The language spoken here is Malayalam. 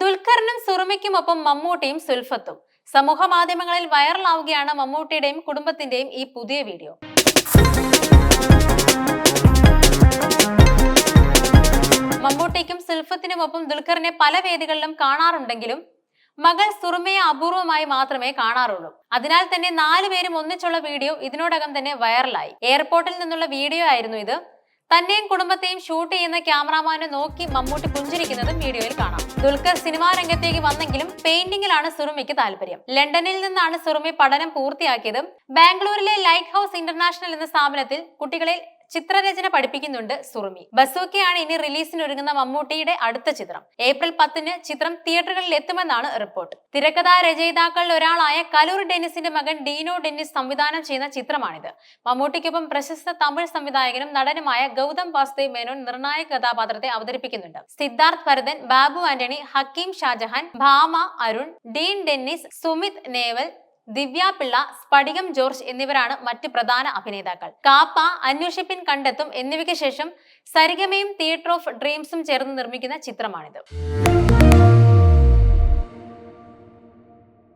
ദുൽഖറിനും സുറുമയ്ക്കുമൊപ്പം മമ്മൂട്ടിയും സുൽഫത്തും. സമൂഹ മാധ്യമങ്ങളിൽ വൈറലാവുകയാണ് മമ്മൂട്ടിയുടെയും കുടുംബത്തിന്റെയും ഈ പുതിയ വീഡിയോ. മമ്മൂട്ടിക്കും സുൽഫത്തിനുമൊപ്പം ദുൽഖറിനെ പല വേദികളിലും കാണാറുണ്ടെങ്കിലും മകൾ സുറുമയെ അപൂർവമായി മാത്രമേ കാണാറുള്ളൂ. അതിനാൽ തന്നെ നാലുപേരും ഒന്നിച്ചുള്ള വീഡിയോ ഇതിനോടകം തന്നെ വൈറലായി. എയർപോർട്ടിൽ നിന്നുള്ള വീഡിയോ ആയിരുന്നു ഇത്. തന്നെയും കുടുംബത്തെയും ഷൂട്ട് ചെയ്യുന്ന ക്യാമറാമാനെ നോക്കി മമ്മൂട്ടി പുഞ്ചിരിക്കുന്നതും വീഡിയോയിൽ കാണാം. ദുൽഖർ സിനിമാ രംഗത്തേക്ക് വന്നെങ്കിലും പെയിന്റിംഗിലാണ് സുറുമിക്ക് താല്പര്യം. ലണ്ടനിൽ നിന്നാണ് സുറുമി പഠനം പൂർത്തിയാക്കിയതും ബാംഗ്ലൂരിലെ ലൈറ്റ് ഹൗസ് ഇന്റർനാഷണൽ എന്ന സ്ഥാപനത്തിൽ കുട്ടികളെ ചിത്രരചന പഠിപ്പിക്കുന്നുണ്ട് സുറുമി ബസോക്കെയാണ് ഇനി റിലീസിന് ഒരുങ്ങുന്ന മമ്മൂട്ടിയുടെ അടുത്ത ചിത്രം. ഏപ്രിൽ പത്തിന് ചിത്രം തിയേറ്ററുകളിൽ എത്തുമെന്നാണ് റിപ്പോർട്ട്. തിരക്കഥാ രചയിതാക്കളിൽ ഒരാളായ കലൂർ ഡെന്നിസിന്റെ മകൻ ഡീനോ ഡെന്നിസ് സംവിധാനം ചെയ്യുന്ന ചിത്രമാണിത്. മമ്മൂട്ടിക്കൊപ്പം പ്രശസ്ത തമിഴ് സംവിധായകനും നടനുമായ ഗൗതം വാസുദേവ് മേനോൻ നിർണായക കഥാപാത്രത്തെ അവതരിപ്പിക്കുന്നുണ്ട്. സിദ്ധാർത്ഥ് ഭരതൻ ബാബു ആന്റണി ഹക്കീം ഷാജഹാൻ ഭാമ അരുൺ ഡീൻ ഡെന്നിസ് സുമിത് നേവൽ ദിവ്യ പിള്ള സ്പടികം ജോർജ് എന്നിവരാണ് മറ്റ് പ്രധാന അഭിനേതാക്കൾ. കാപ്പ അന്വേഷിപ്പിൻ കണ്ടെത്തും എന്നിവയ്ക്ക് ശേഷം സരിഗമയും തിയേറ്റർ ഓഫ് ഡ്രീംസും ചേർന്ന് നിർമ്മിക്കുന്ന ചിത്രമാണിത്.